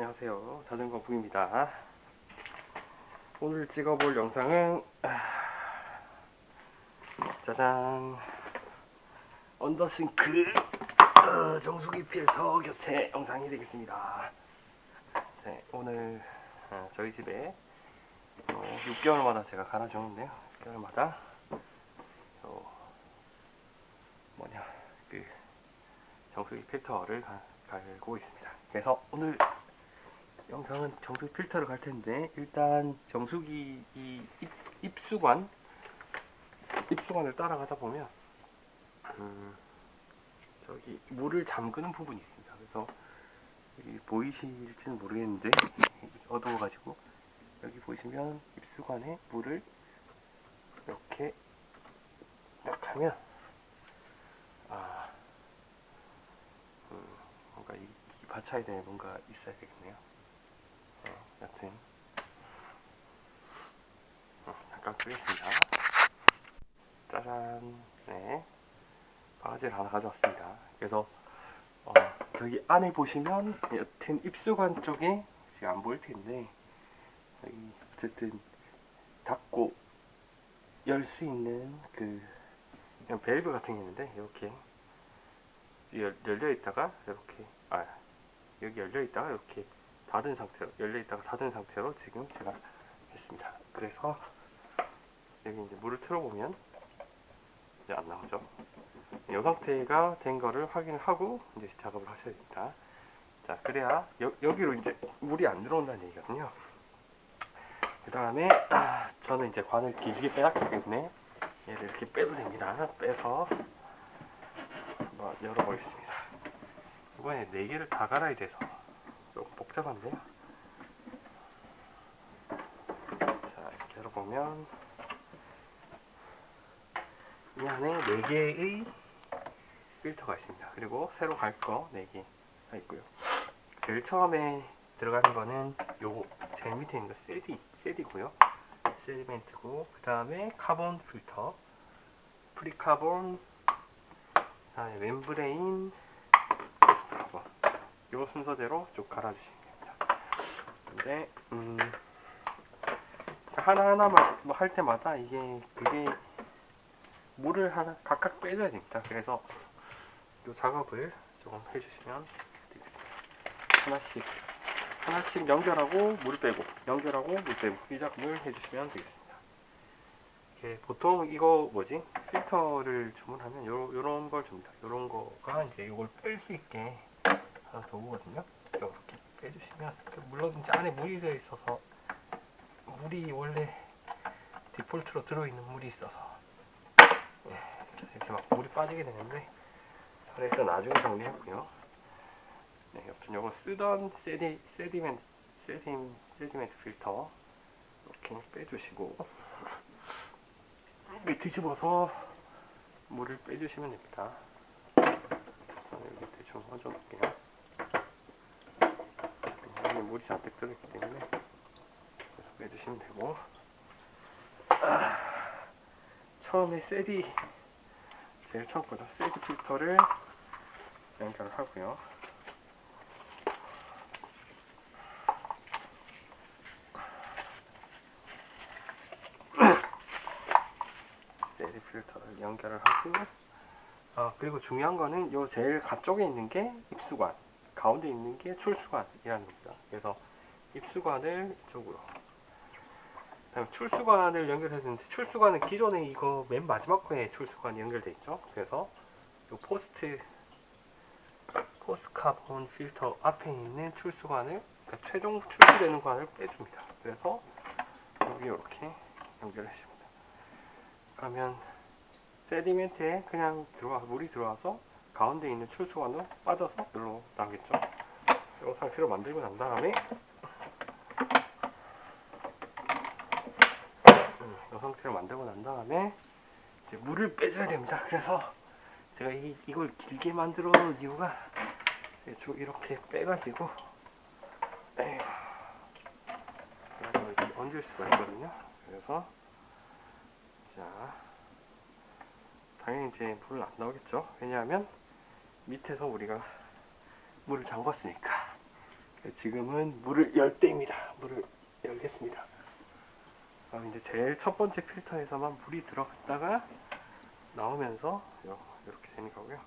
안녕하세요. 자전거 부입니다. 오늘 찍어볼 영상은 아, 짜잔 언더싱크 어, 정수기 필터 교체 영상이 되겠습니다. 네, 오늘 아, 저희 집에 어, 6개월마다 제가 갈아주는데요. 6개월마다 어, 뭐냐 그 정수기 필터를 가- 갈고 있습니다. 그래서 오늘 영상은 정수기 필터를 갈 텐데 일단 정수기 이 입, 입수관 입수관을 따라가다 보면 음, 저기 물을 잠그는 부분이 있습니다. 그래서 보이실지는 모르겠는데 어두워가지고 여기 보시면 입수관에 물을 이렇게 딱 하면 아 음, 뭔가 이, 이 받쳐야 뭔가 있어야 되겠네요. 어, 여튼 어, 잠깐 끄겠습니다. 짜잔, 네, 바가지를 하나 가져왔습니다. 그래서 어, 저기 안에 보시면 여튼 입수관 쪽에 지금 안 보일 텐데 여기 어쨌든 닫고 열 수 있는 그 그냥 밸브 같은 게 있는데 이렇게 열, 열려 있다가 이렇게 아 여기 열려 있다가 이렇게 닫은 상태로 열려 있다가 닫은 상태로 지금 제가 했습니다. 그래서 여기 이제 물을 틀어보면 이제 안 나오죠. 이 상태가 된 거를 확인을 하고 이제 작업을 하셔야 됩니다. 자 그래야 여, 여기로 이제 물이 안 들어온다는 얘기거든요. 그 다음에 아, 저는 이제 관을 길게 빼놨기 때문에 얘를 이렇게 빼도 됩니다. 빼서 한번 열어보겠습니다. 이번에 네 개를 다 갈아야 돼서 조금 복잡한데요. 자 이렇게 열어보면 이 안에 네 개의 필터가 있습니다. 그리고 새로 갈거네 개가 있고요. 제일 처음에 들어가는 거는 요거 제일 밑에 있는 거 세디 세디고요. 세디멘트고 그 다음에 카본 필터 프리카본 그 다음에 멤브레인 카본 요 순서대로 쭉 갈아주시면 됩니다. 근데 음 하나하나만 뭐 할 때마다 이게 그게 물을 하나 각각 빼줘야 됩니다. 그래서 이 작업을 조금 해주시면 되겠습니다. 하나씩 하나씩 연결하고 물 빼고 연결하고 물 빼고 이 작업을 해주시면 되겠습니다. 보통 이거 뭐지 필터를 주문하면 요 요런 걸 줍니다. 요런 거가 이제 이걸 뺄 수 있게 하나 도구거든요. 이렇게 빼주시면 그 물론 이제 안에 물이 들어 있어서 물이 원래 디폴트로 들어있는 물이 있어서 예, 이렇게 막 물이 빠지게 되는데 저는 일단 나중에 정리했고요. 네, 여튼 요거 쓰던 세디 세디멘 세디 세디멘트 필터 이렇게 빼주시고 밑에 집어서 물을 빼주시면 됩니다. 저는 여기 밑에 좀 얹어 놓을게요. 여기 물이 잔뜩 들어있기 때문에 그래서 빼주시면 되고. 아, 처음에 세디 제일 처음 거죠. 세디 필터를 연결을 하고요. 세디 필터를 연결을 하고. 아 그리고 중요한 거는 요 제일 가쪽에 있는 게 입수관 가운데 있는 게 출수관이라는 겁니다. 그래서 입수관을 이쪽으로. 그다음에 출수관을 연결해야 되는데 출수관은 기존에 이거 맨 마지막 거에 출수관이 연결돼 있죠. 그래서 요 포스트 포스트 카본 필터 앞에 있는 출수관을 그러니까 최종 출수되는 관을 빼줍니다. 그래서 여기 이렇게 연결해 줍니다. 그러면 세디멘트에 그냥 들어와 물이 들어와서 가운데 있는 출수관으로 빠져서 여기로 나오겠죠. 이 상태로 만들고 난 다음에 음, 이 상태로 만들고 난 다음에 이제 물을 빼줘야 됩니다. 그래서 제가 이, 이걸 길게 만들어 놓은 이유가 이렇게 빼가지고 에휴, 그래서 이렇게 얹을 수가 있거든요. 그래서 자 당연히 이제 물은 안 나오겠죠 왜냐하면 밑에서 우리가 물을 잠궜으니까 지금은 물을 열 때입니다. 물을 열겠습니다. 그럼 이제 제일 첫 번째 필터에서만 물이 들어갔다가 나오면서 요- 이렇게 되는 거고요.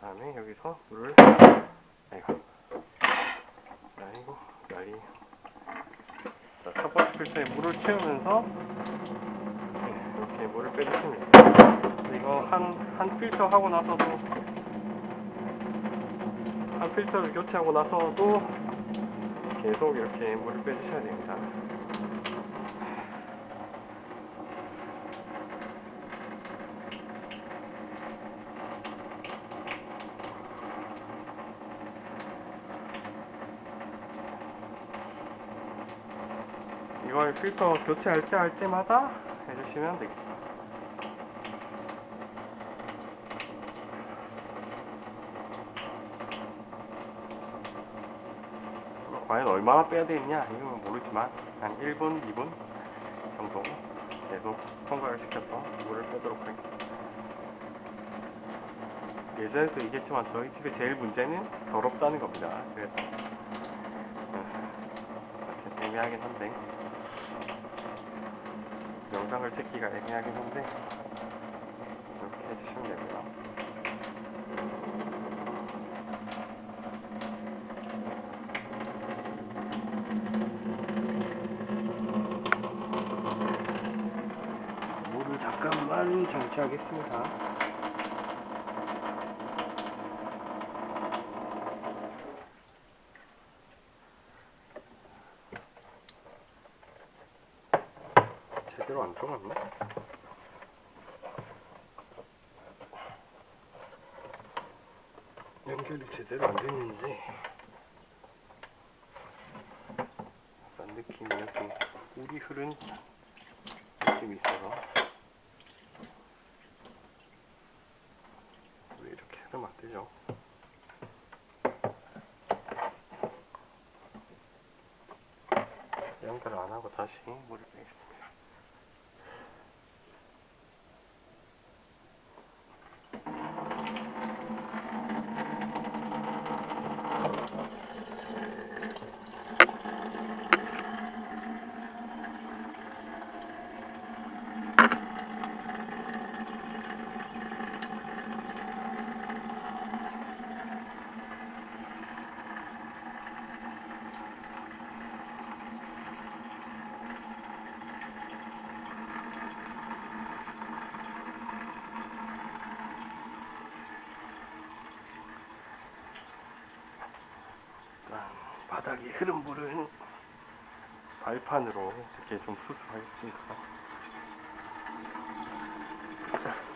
그다음에 여기서 물을 아이고 아이고 열이 자, 첫 번째 필터에 물을 채우면서 네, 이렇게 물을. 그래서 이거 한, 한 필터 하고 나서도 한 필터를 교체하고 나서도 계속 이렇게 물을 빼주셔야 됩니다. 이걸 필터 교체할 때 할 때마다 해주시면 되겠습니다. 어, 과연 얼마나 빼야 되느냐 이건 모르지만 한 1분, 2분 정도 계속 통과를 시켜서 물을 빼도록 하겠습니다. 예전에도 얘기했지만 저희 집에 제일 문제는 더럽다는 겁니다. 그래서 음, 이렇게 애매하긴 한데 영상을 찍기가 애매하긴 한데 이렇게 해주시면 되고요. 물을 잠깐만 정지 하겠습니다. 제대로 안 들어갔나? 연결이 제대로 안 됐는지 약간 느낌이 이렇게 물이 흐른 느낌이 있어서 왜 이렇게 흐르면 안 되죠? 연결 안 하고 다시 물을 빼겠습니다. 일단 바닥에 흐른 물은 발판으로 이렇게 좀 수습하겠습니다. 자.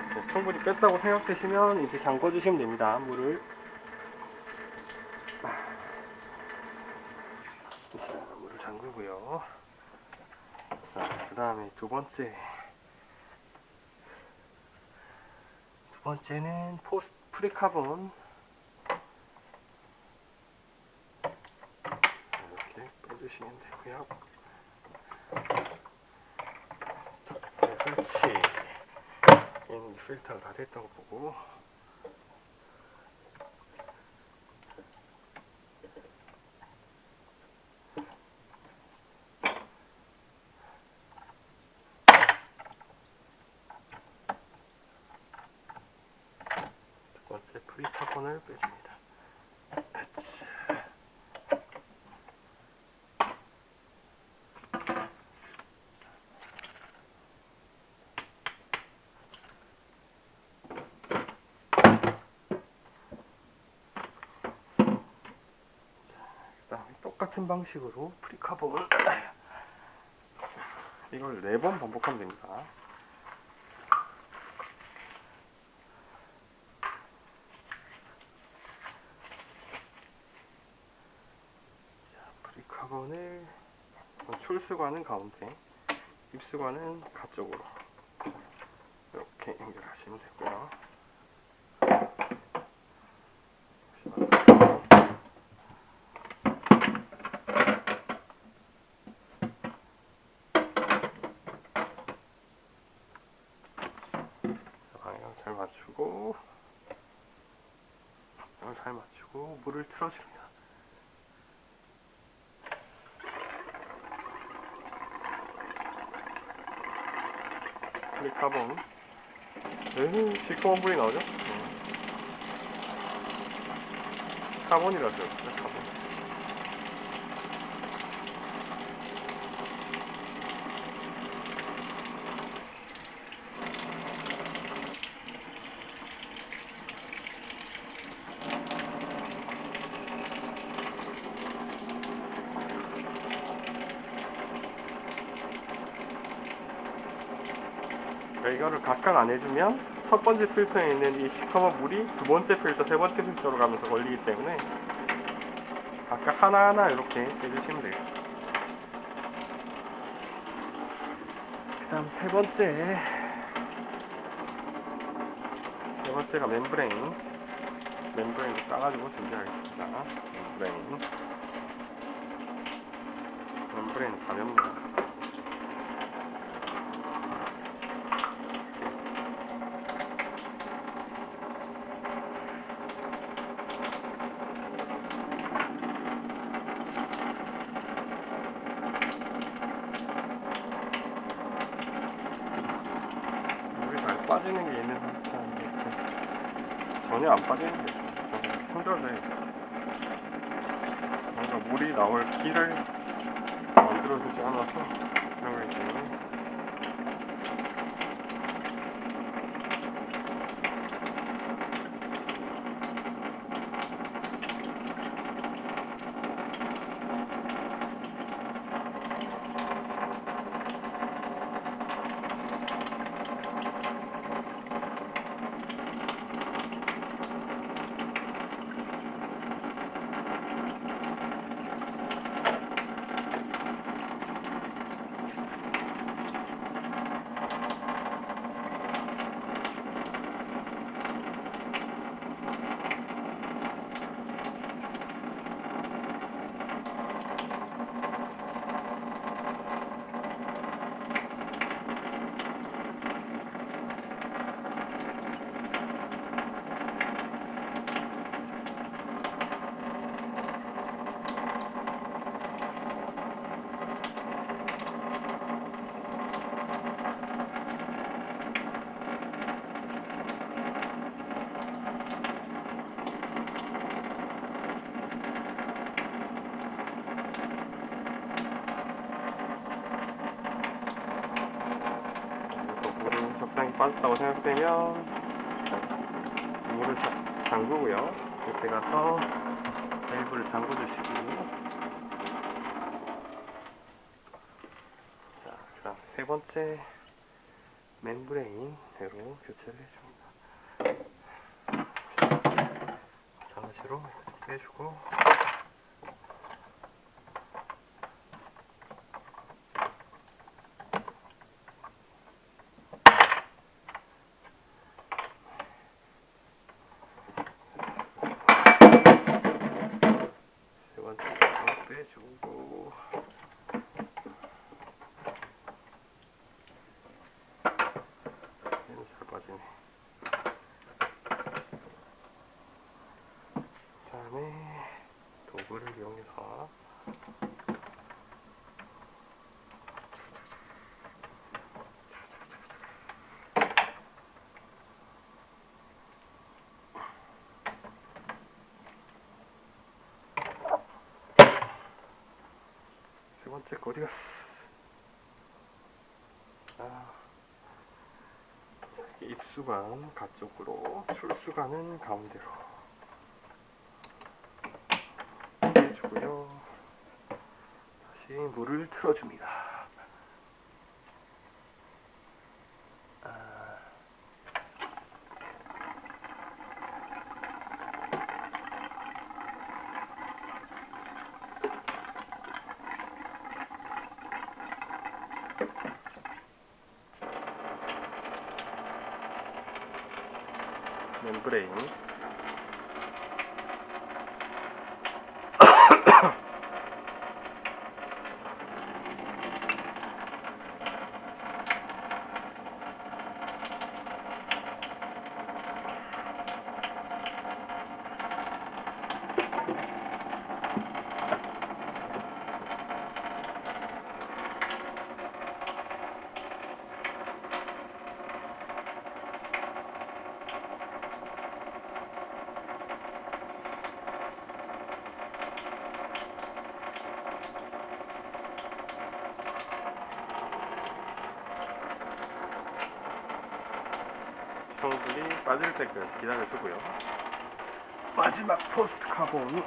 자 이렇게 충분히 뺐다고 생각되시면 이제 잠궈 주시면 됩니다. 물을. 자 물을 잠그고요. 자 그 다음에 두 번째. 두 번째는 포스 프리카본. 이렇게 빼주시면 되고요 자 이제 설치 얘는 이제 필터가 다 됐다고 보고 두 번째 프리카본을 빼줍니다. 아치. 그다음에 똑같은 방식으로 프리카본을 이걸 네번 반복하면 됩니다. 자, 프리카본을 출수관은 가운데, 입수관은 가쪽으로 이렇게 연결. 보시면 되고요. 물을 틀어줍니다. 클릭하봉 에이 시커먼 불이 나오죠? 어. 카본이라서 카본 이거를 각각 안 해주면 첫 번째 필터에 있는 이 시커먼 물이 두 번째 필터, 세 번째 필터로 가면서 걸리기 때문에 각각 하나하나 이렇게 해주시면 돼요. 그 다음 세 번째 세 번째가 멤브레인 멤브레인도 따가지고 준비하겠습니다. 멤브레인 멤브레인 가볍네요. 물이 잘 빠지는 게 있는 상태인데 전혀 안 빠지는 게 있어요. 좀 힘들어져요. 뭔가 물이 나올 길을 만들어주지 않아서 그런 거기 때문에 또 물이 적당히 빠졌다고 생각되면 자- 잠그고요. 이때 가서 밸브를 잠궈 주시고 자, 그다음 세 번째 멤브레인으로 교체를 해줍니다. 이렇게 해주고 세 번째 거 빼주고 얘는 잘 빠지네 그 다음에 도구를 이용해서 세 번째 거 어디 갔어? 입수관 가쪽으로, 출수관은 가운데로 해주고요. 다시 물을 틀어줍니다. 아, 멤브레인 성분이 빠질 때까지 기다려주고요. 마지막 포스트 카본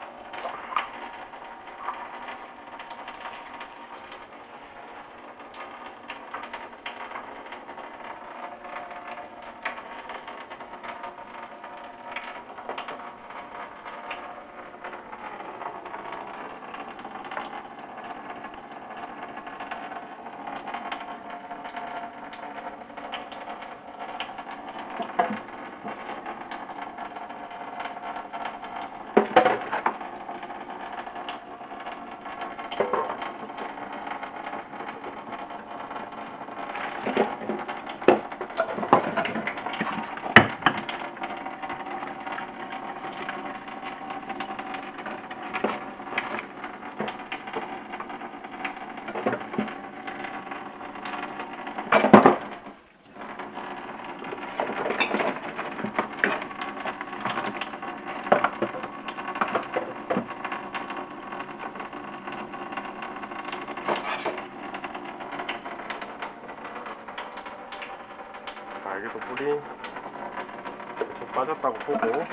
자, 여기도 물이 좀 빠졌다고 보고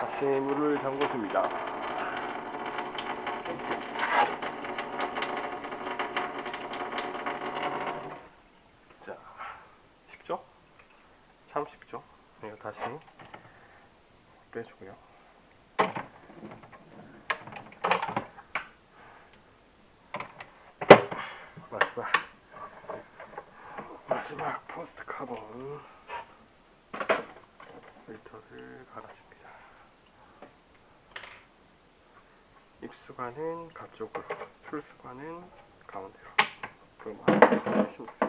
다시 물을 잠궈줍니다. 자, 쉽죠? 참 쉽죠? 이거 다시 빼주고요. 마지막 마지막 포스트 카본 필터를 갈아줍니다. 입수관은 가쪽으로, 출수관은 가운데로. 그럼 하시면 되겠습니다.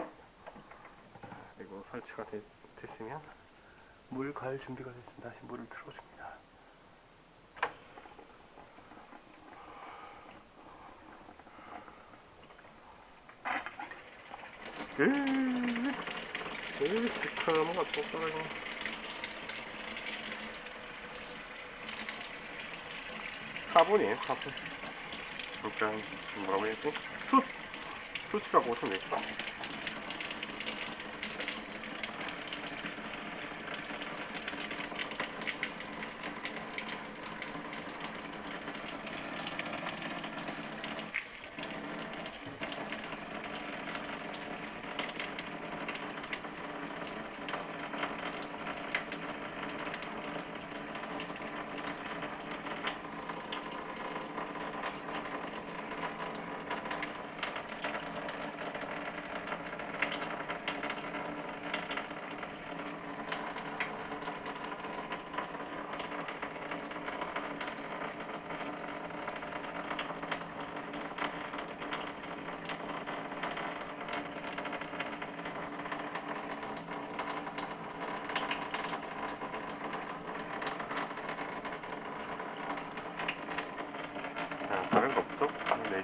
자, 그리고 설치가 됐, 됐으면 물 갈 준비가 됐습니다. 다시 물을 틀어줍니다. 으으으으 으으으 으으으 으으으 으으으 4분이에요, 4분. 그러니까, 뭐라고 해야 되지? 숯! 숯이라고 보시면 되겠다.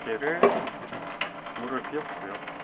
네 개를 물을 비웠고요.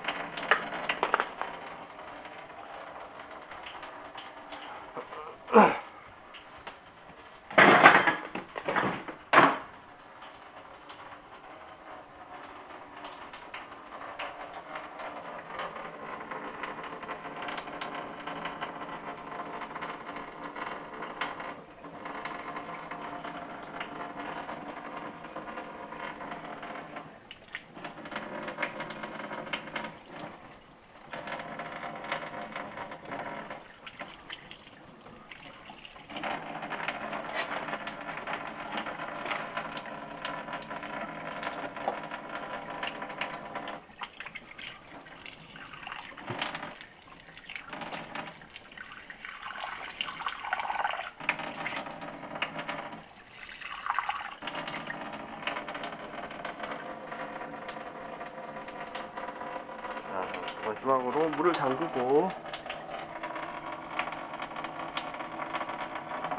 마지막으로 물을 잠그고.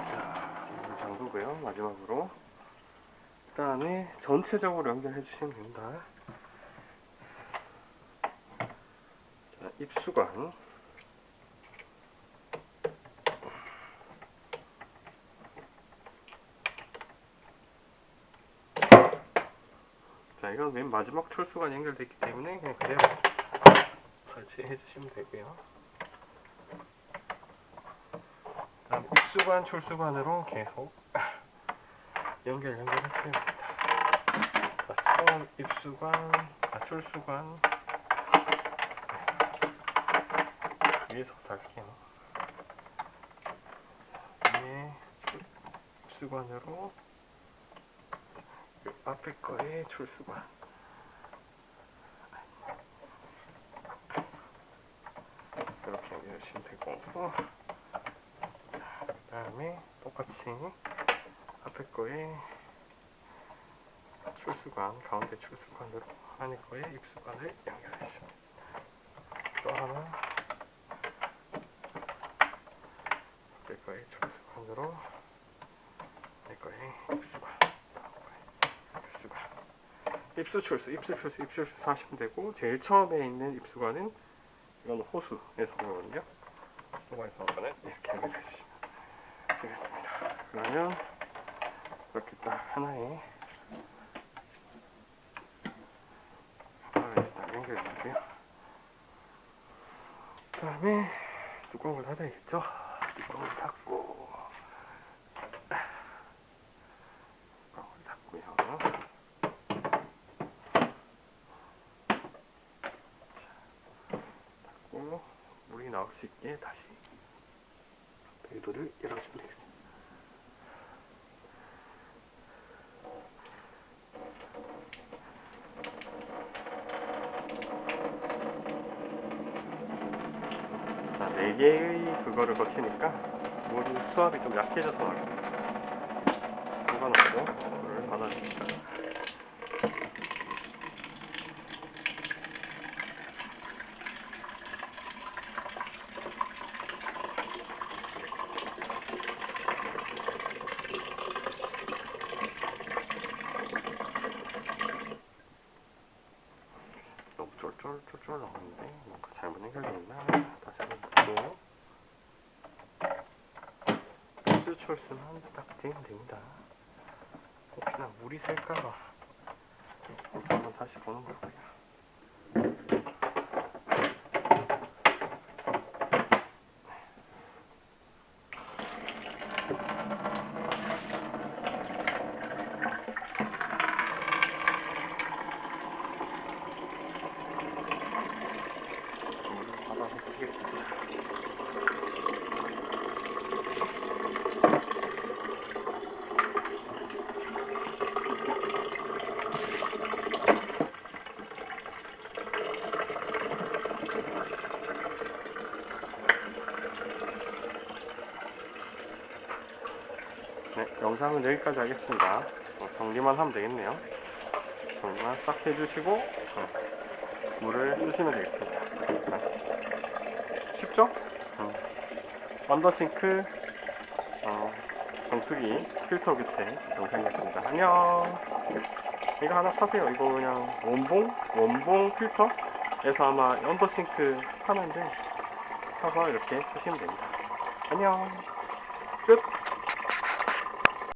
자 물을 잠그고요 마지막으로. 그 다음에 전체적으로 연결해 주시면 됩니다. 자 입수관. 자 이건 맨 마지막 출수관 연결되어 있기 때문에 그냥 그대로 설치해 주시면 되고요. 다음 입수관 출수관으로 계속 연결 연결하시면 됩니다. 자, 처음 입수관 아, 출수관. 네. 위에서부터 할게요. 자, 위에 출- 입수관으로 요 앞에 거에 출수관 이렇게 연결하시면 되고 자, 그 다음에 똑같이 앞에 거에 출수관 가운데 출수관으로 안에 거에 입수관을 연결하시면 또 하나. 앞에 거에 출수관으로 안에 거에 입수관. 입수 출수 입수 출수 입수 출수 하시면 되고 제일 처음에 있는 입수관은 이건 호수에서 오거든요 오거는 이렇게 연결해 주시면 되겠습니다. 그러면 이렇게 딱 하나에 하나에 딱 연결되고요. 그 다음에 뚜껑을 닫아야겠죠? 뚜껑을 닫고 뚜껑을 닫고요 닫고 물이 나올 수 있게 다시 벨도를 열어주면 되겠습니다. 자, 4개의 그거를 거치니까 물이 수압이 좀 약해져서 상관없고 물을 받아줍니다 너무 쫄쫄쫄쫄 나오는데 뭔가 잘못 연결되어 있나 다시 한번 보고 수철수만 딱 되면 됩니다. 혹시나 물이 셀까봐 한번 다시 보는 거고요 영상은 여기까지 하겠습니다. 어, 정리만 하면 되겠네요. 정리만 싹 해주시고 어, 물을 쓰시면 되겠습니다. 자, 쉽죠? 음. 언더싱크 어, 정수기 필터 교체 영상이었습니다. 안녕. 이거 하나 사세요. 이거 그냥 원봉 원봉 필터에서 아마 언더싱크 파는데 사서 이렇게 쓰시면 됩니다. 안녕. 끝.